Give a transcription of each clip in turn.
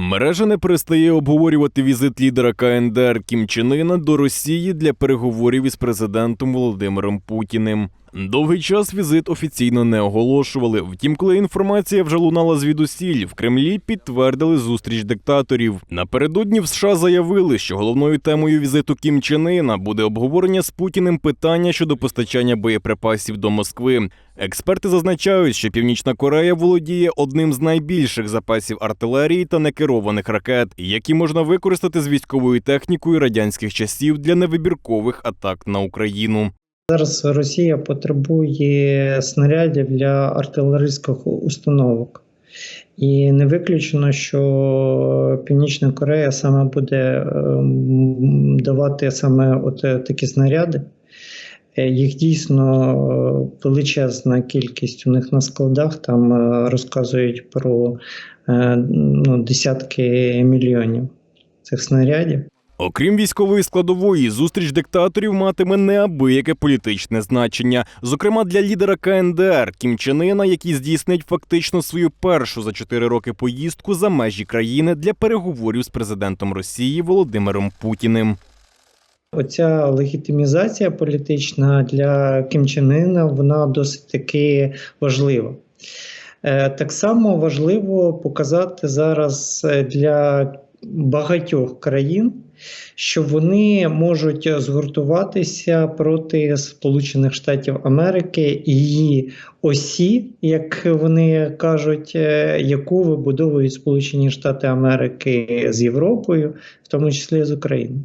Мережа не перестає обговорювати візит лідера КНДР Кім Чен Ына до Росії для переговорів із президентом Володимиром Путіним. Довгий час візит офіційно не оголошували. Втім, коли інформація вже лунала звідусіль, в Кремлі підтвердили зустріч диктаторів. Напередодні в США заявили, що головною темою візиту Кім Чен Ына буде обговорення з Путіним питання щодо постачання боєприпасів до Москви. Експерти зазначають, що Північна Корея володіє одним з найбільших запасів артилерії та некерованих ракет, які можна використати з військовою технікою радянських часів для невибіркових атак на Україну. Зараз Росія потребує снарядів для артилерійських установок. І не виключено, що Північна Корея саме буде ем, давати саме от е, такі снаряди. Е, Їх дійсно е, величезна кількість у них на складах. Там розказують про ну, десятки мільйонів цих снарядів. Окрім військової складової, зустріч диктаторів матиме неабияке політичне значення, зокрема для лідера КНДР Кім Чен Ына, який здійснить фактично свою першу за чотири роки поїздку за межі країни для переговорів з президентом Росії Володимиром Путіним. Оця легітимізація політична для Кім Чен Ына, вона досить таки важлива. Е, Так само важливо показати зараз е, для багатьох країн, що вони можуть згуртуватися проти Сполучених Штатів Америки і її осі, як вони кажуть, е, яку вибудовують Сполучені Штати Америки з Європою, в тому числі з Україною.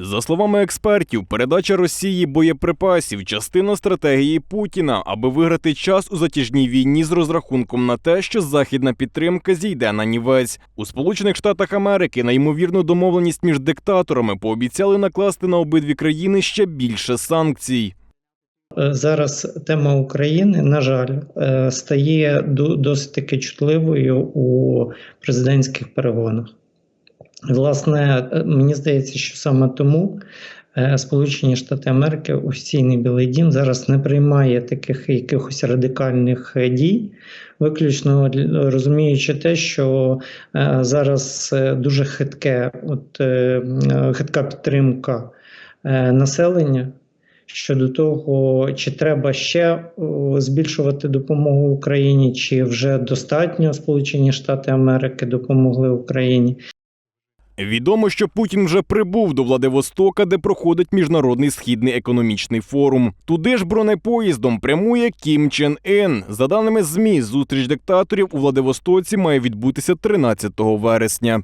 За словами експертів, передача Росії боєприпасів частина стратегії Путіна, аби виграти час у затяжній війні з розрахунком на те, що західна підтримка зійде на нівець. У Сполучених Штатах Америки на ймовірну домовленість між диктаторами пообіцяли накласти на обидві країни ще більше санкцій. Е, Зараз тема України, на жаль, е, стає до- досить таки чутливою у президентських перегонах. Власне, е, мені здається, що саме тому е, Сполучені Штати Америки, офіційний Білий Дім, зараз не приймає таких якихось радикальних е, дій, виключно розуміючи те, що зараз дуже хитке, от, хитка підтримка населення щодо того, чи треба ще збільшувати допомогу Україні, чи вже достатньо Сполучені Штати Америки допомогли Україні. Відомо, що Путін вже прибув до Владивостока, де проходить міжнародний східний економічний форум. Туди ж бронепоїздом прямує Кім Чен Ен. За даними ЗМІ, зустріч диктаторів у Владивостоці має відбутися 13 вересня.